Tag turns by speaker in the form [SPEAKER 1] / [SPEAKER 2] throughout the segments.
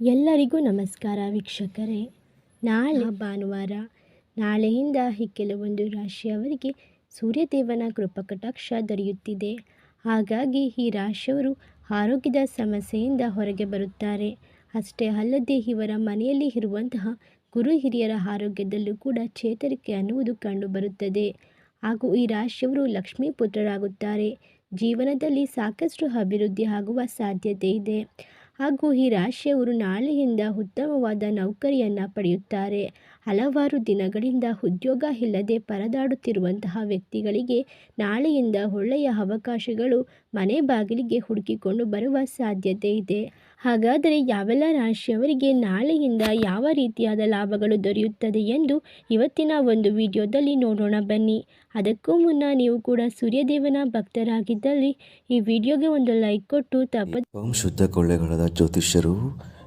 [SPEAKER 1] ಎಲ್ಲರಿಗೂ ನಮಸ್ಕಾರ ವೀಕ್ಷಕರೇ. ನಾಳೆ ಭಾನುವಾರ, ನಾಳೆಯಿಂದ ಈ ಕೆಲವೊಂದು ರಾಶಿಯವರಿಗೆ ಸೂರ್ಯದೇವನ ಕೃಪಕಟಾಕ್ಷ ದೊರೆಯುತ್ತಿದೆ. ಹಾಗಾಗಿ ಈ ರಾಶಿಯವರು ಆರೋಗ್ಯದ ಸಮಸ್ಯೆಯಿಂದ ಹೊರಗೆ ಬರುತ್ತಾರೆ. ಅಷ್ಟೇ ಅಲ್ಲದೆ ಇವರ ಮನೆಯಲ್ಲಿ ಇರುವಂತಹ ಗುರು ಹಿರಿಯರ ಆರೋಗ್ಯದಲ್ಲೂ ಕೂಡ ಚೇತರಿಕೆ ಅನ್ನುವುದು ಕಂಡುಬರುತ್ತದೆ ಹಾಗೂ ಈ ರಾಶಿಯವರು ಲಕ್ಷ್ಮೀ ಪುತ್ರರಾಗುತ್ತಾರೆ. ಜೀವನದಲ್ಲಿ ಸಾಕಷ್ಟು ಅಭಿವೃದ್ಧಿ ಆಗುವ ಸಾಧ್ಯತೆ ಇದೆ. ಹಾಗೂ ಈ ರಾಶಿಯವರು ನಾಳೆಯಿಂದ ಉತ್ತಮವಾದ ನೌಕರಿಯನ್ನು ಪಡೆಯುತ್ತಾರೆ. ಹಲವಾರು ದಿನಗಳಿಂದ ಉದ್ಯೋಗ ಇಲ್ಲದೆ ಪರದಾಡುತ್ತಿರುವಂತಹ ವ್ಯಕ್ತಿಗಳಿಗೆ ನಾಳೆಯಿಂದ ಒಳ್ಳೆಯ ಅವಕಾಶಗಳು ಮನೆ ಬಾಗಿಲಿಗೆ ಹುಡುಕಿಕೊಂಡು ಬರುವ ಸಾಧ್ಯತೆ ಇದೆ. ಹಾಗಾದರೆ ಯಾವೆಲ್ಲ ರಾಶಿಯವರಿಗೆ ನಾಳೆಯಿಂದ ಯಾವ ರೀತಿಯಾದ ಲಾಭಗಳು ದೊರೆಯುತ್ತದೆ ಎಂದು ಇವತ್ತಿನ ಒಂದು ವಿಡಿಯೋದಲ್ಲಿ ನೋಡೋಣ ಬನ್ನಿ. ಅದಕ್ಕೂ ಮುನ್ನ ನೀವು ಕೂಡ ಸೂರ್ಯದೇವನ ಭಕ್ತರಾಗಿದ್ದಲ್ಲಿ ಈ ವಿಡಿಯೋಗೆ ಒಂದು ಲೈಕ್ ಕೊಟ್ಟು ತಪ್ಪ
[SPEAKER 2] ಶುದ್ಧ ಕೊಳ್ಳೆಗಳಾದ ಜ್ಯೋತಿಷ್ಯರು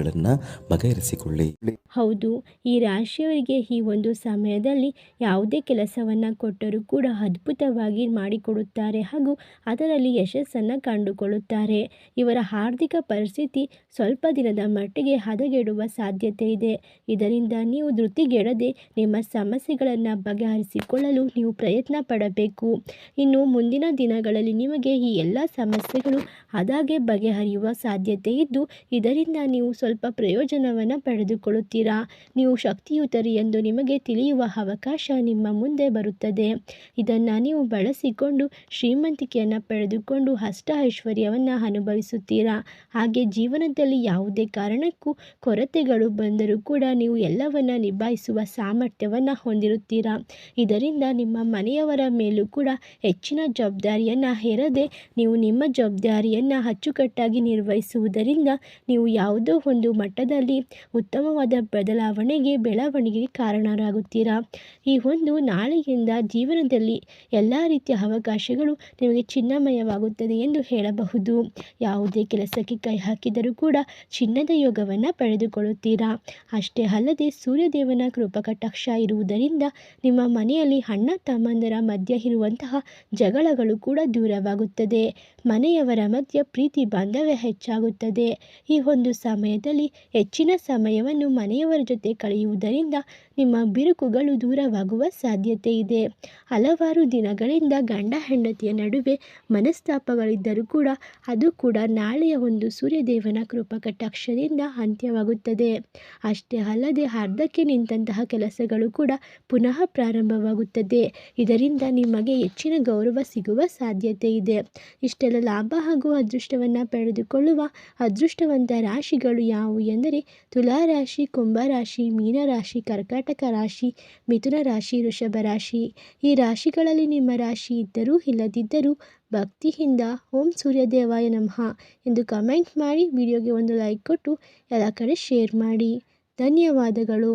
[SPEAKER 2] ಸಮಸ್ಯೆಗಳನ್ನು ಬಗೆಹರಿಸಿಕೊಳ್ಳಿ.
[SPEAKER 1] ಹೌದು, ಈ ರಾಶಿಯವರಿಗೆ ಈ ಒಂದು ಸಮಯದಲ್ಲಿ ಯಾವುದೇ ಕೆಲಸವನ್ನು ಕೊಟ್ಟರೂ ಕೂಡ ಅದ್ಭುತವಾಗಿ ಮಾಡಿಕೊಡುತ್ತಾರೆ ಹಾಗೂ ಅದರಲ್ಲಿ ಯಶಸ್ಸನ್ನು ಕಂಡುಕೊಳ್ಳುತ್ತಾರೆ. ಇವರ ಆರ್ಥಿಕ ಪರಿಸ್ಥಿತಿ ಸ್ವಲ್ಪ ದಿನದ ಮಟ್ಟಿಗೆ ಹದಗೆಡುವ ಸಾಧ್ಯತೆ ಇದೆ. ಇದರಿಂದ ನೀವು ಧೃತಿಗೆಡದೆ ನಿಮ್ಮ ಸಮಸ್ಯೆಗಳನ್ನು ಬಗೆಹರಿಸಿಕೊಳ್ಳಲು ನೀವು ಪ್ರಯತ್ನ ಪಡಬೇಕು. ಇನ್ನು ಮುಂದಿನ ದಿನಗಳಲ್ಲಿ ನಿಮಗೆ ಈ ಎಲ್ಲ ಸಮಸ್ಯೆಗಳು ಅದಾಗೆ ಬಗೆಹರಿಯುವ ಸಾಧ್ಯತೆ ಇದ್ದು, ಇದರಿಂದ ನೀವು ಪ್ರಯೋಜನವನ್ನು ಪಡೆದುಕೊಳ್ಳುತ್ತೀರಾ? ನೀವು ಶಕ್ತಿಯುತರಿ ಎಂದು ನಿಮಗೆ ತಿಳಿಯುವ ಅವಕಾಶ ನಿಮ್ಮ ಮುಂದೆ ಬರುತ್ತದೆ. ಇದನ್ನು ನೀವು ಬಳಸಿಕೊಂಡು ಶ್ರೀಮಂತಿಕೆಯನ್ನು ಪಡೆದುಕೊಂಡು ಅಷ್ಟ ಐಶ್ವರ್ಯವನ್ನು ಅನುಭವಿಸುತ್ತೀರಾ? ಹಾಗೆ ಜೀವನದಲ್ಲಿ ಯಾವುದೇ ಕಾರಣಕ್ಕೂ ಕೊರತೆಗಳು ಬಂದರೂ ಕೂಡ ನೀವು ಎಲ್ಲವನ್ನ ನಿಭಾಯಿಸುವ ಸಾಮರ್ಥ್ಯವನ್ನು ಹೊಂದಿರುತ್ತೀರಾ? ಇದರಿಂದ ನಿಮ್ಮ ಮನೆಯವರ ಮೇಲೂ ಕೂಡ ಹೆಚ್ಚಿನ ಜವಾಬ್ದಾರಿಯನ್ನು ಹೇರದೆ ನೀವು ನಿಮ್ಮ ಜವಾಬ್ದಾರಿಯನ್ನು ಅಚ್ಚುಕಟ್ಟಾಗಿ ನಿರ್ವಹಿಸುವುದರಿಂದ ನೀವು ಯಾವುದೋ ಮಟ್ಟದಲ್ಲಿ ಉತ್ತಮವಾದ ಬದಲಾವಣೆಗೆ ಬೆಳವಣಿಗೆಗೆ ಕಾರಣರಾಗುತ್ತೀರಾ? ಈ ಒಂದು ನಾಳೆಯಿಂದ ಜೀವನದಲ್ಲಿ ಎಲ್ಲ ರೀತಿಯ ಅವಕಾಶಗಳು ನಿಮಗೆ ಚಿನ್ನಮಯವಾಗುತ್ತದೆ ಎಂದು ಹೇಳಬಹುದು. ಯಾವುದೇ ಕೆಲಸಕ್ಕೆ ಕೈ ಹಾಕಿದರೂ ಕೂಡ ಚಿನ್ನದ ಯೋಗವನ್ನು ಪಡೆದುಕೊಳ್ಳುತ್ತೀರಾ? ಅಷ್ಟೇ ಅಲ್ಲದೆ ಸೂರ್ಯದೇವನ ಕೃಪಕಟಾಕ್ಷ ಇರುವುದರಿಂದ ನಿಮ್ಮ ಮನೆಯಲ್ಲಿ ಅಣ್ಣ ತಮ್ಮಂದರ ಮಧ್ಯ ಇರುವಂತಹ ಜಗಳಗಳು ಕೂಡ ದೂರವಾಗುತ್ತದೆ. ಮನೆಯವರ ಮಧ್ಯ ಪ್ರೀತಿ ಬಾಂಧವ್ಯ ಹೆಚ್ಚಾಗುತ್ತದೆ. ಈ ಒಂದು ಸಮಯದಲ್ಲಿ ಹೆಚ್ಚಿನ ಸಮಯವನ್ನು ಮನೆಯವರ ಜೊತೆ ಕಳೆಯುವುದರಿಂದ ನಿಮ್ಮ ಬಿರುಕುಗಳು ದೂರವಾಗುವ ಸಾಧ್ಯತೆ ಇದೆ. ಹಲವಾರು ದಿನಗಳಿಂದ ಗಂಡ ಹೆಂಡತಿಯ ನಡುವೆ ಮನಸ್ತಾಪಗಳಿದ್ದರೂ ಕೂಡ ಅದು ಕೂಡ ನಾಳೆಯ ಒಂದು ಸೂರ್ಯದೇವನ ಕೃಪಕಟಾಕ್ಷದಿಂದ ಅಂತ್ಯವಾಗುತ್ತದೆ. ಅಷ್ಟೇ ಅಲ್ಲದೆ ಅರ್ಧಕ್ಕೆ ನಿಂತಹ ಕೆಲಸಗಳು ಕೂಡ ಪುನಃ ಪ್ರಾರಂಭವಾಗುತ್ತದೆ. ಇದರಿಂದ ನಿಮಗೆ ಹೆಚ್ಚಿನ ಗೌರವ ಸಿಗುವ ಸಾಧ್ಯತೆ ಇದೆ. ಇಷ್ಟೆಲ್ಲ ಲಾಭ ಹಾಗೂ ಅದೃಷ್ಟವನ್ನು ಪಡೆದುಕೊಳ್ಳುವ ಅದೃಷ್ಟವಂತ ರಾಶಿಗಳು ಯಾವುವು ಎಂದರೆ ತುಲಾ ರಾಶಿ ಕುಂಭ ರಾಶಿ ಮೀನರಾಶಿ, ಕರ್ಕಾಟಕ ರಾಶಿ, ಮಿಥುನ ರಾಶಿ, ವೃಷಭ ರಾಶಿ. ಈ ರಾಶಿಗಳಲ್ಲಿ ನಿಮ್ಮ ರಾಶಿ ಇದ್ದರೂ ಇಲ್ಲದಿದ್ದರೂ ಭಕ್ತಿಯಿಂದ ಓಂ ಸೂರ್ಯದೇವಾಯ ನಮಃ ಎಂದು ಕಮೆಂಟ್ ಮಾಡಿ ವಿಡಿಯೋಗೆ ಒಂದು ಲೈಕ್ ಕೊಟ್ಟು, ಎಲ್ಲ ಕಡೆ ಶೇರ್ ಮಾಡಿ. ಧನ್ಯವಾದಗಳು.